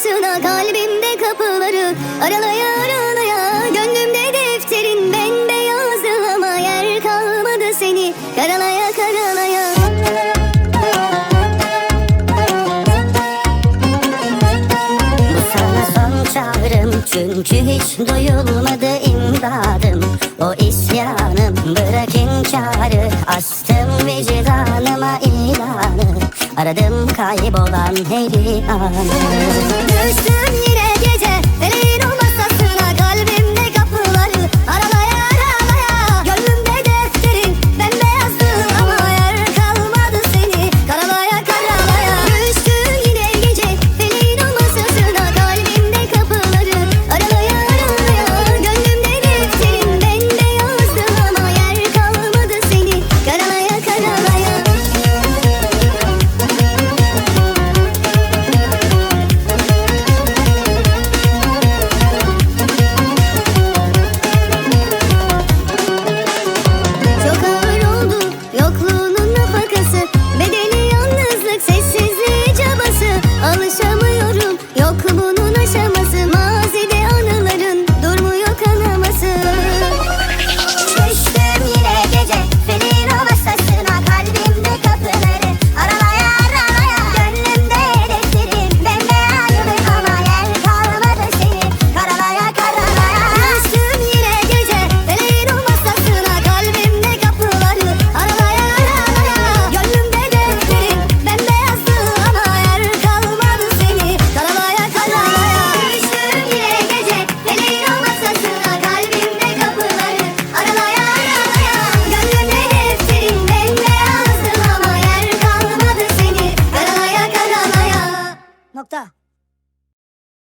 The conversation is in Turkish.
başına Kalbimde kapıları aralaya aralaya. Gönlümde defterin bembeyazdı ama Yer kalmadı seni. Karalaya karalaya. Sana son çağrım Çünkü hiç duyulmadı imdadım. O isyanım bırak inkarı Astım vicdanıma ilanı. Aradım kaybolan her an Düştüm Bhakta